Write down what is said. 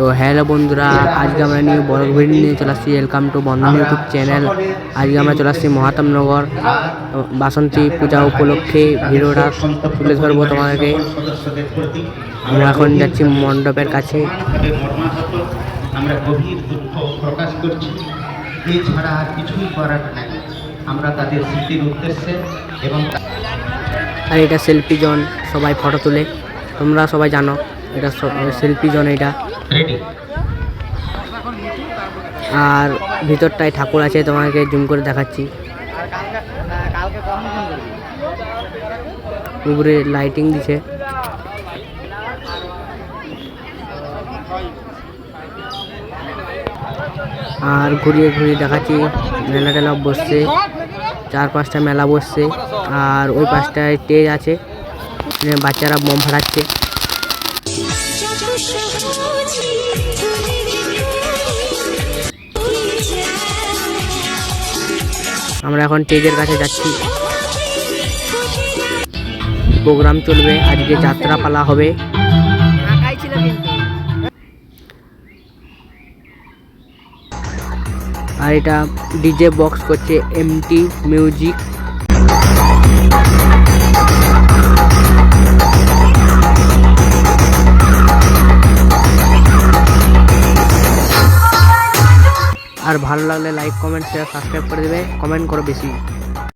তো হ্যালো বন্ধুরা আজকে আমরা নিয়ে বড় ভিডিও নিয়ে চলে আসছি। Welcome to Bandhan YouTube channel আজকে আমরা চলে আসছি মহাতামনগর বাসন্তী পূজা উপলক্ষে ভিডিওটা তুলে ধরবো তোমাদেরকে। আমরা এখন যাচ্ছি মণ্ডপের কাছে। আমরা গভীর দুঃখ প্রকাশ করছি। এছাড়া আর কিছুই করার নাই। আমরা তাদের স্মৃতির উদ্দেশ্যে এবং আর এটা সেলফি জোন সবাই ফটো তোলে। তোমরা সবাই জানো এটা সেলফি জন এটা। আর ভিতরটায় ঠাকুর আছে, তোমাকে জুম করে দেখাচ্ছি। উপরে লাইটিং দিছে। আর ঘুরিয়ে ঘুরিয়ে দেখাচ্ছি, মেলা টেলা বসছে, চার পাঁচটা মেলা বসছে, আর ওই পাঁচটায় স্টেজ আছে বাচ্চারা বোম ফাটাচ্ছে। আমরা এখন স্টেজের কাছে যাচ্ছি। প্রোগ্রাম চলবে আজকে যাত্রা পালা হবে আর এটা ডিজে বক্স করছে এমটি মিউজিক। আর ভালো লাগলে লাইক কমেন্ট শেয়ার সাবস্ক্রাইব করে দেবে। কমেন্ট করো বেশি।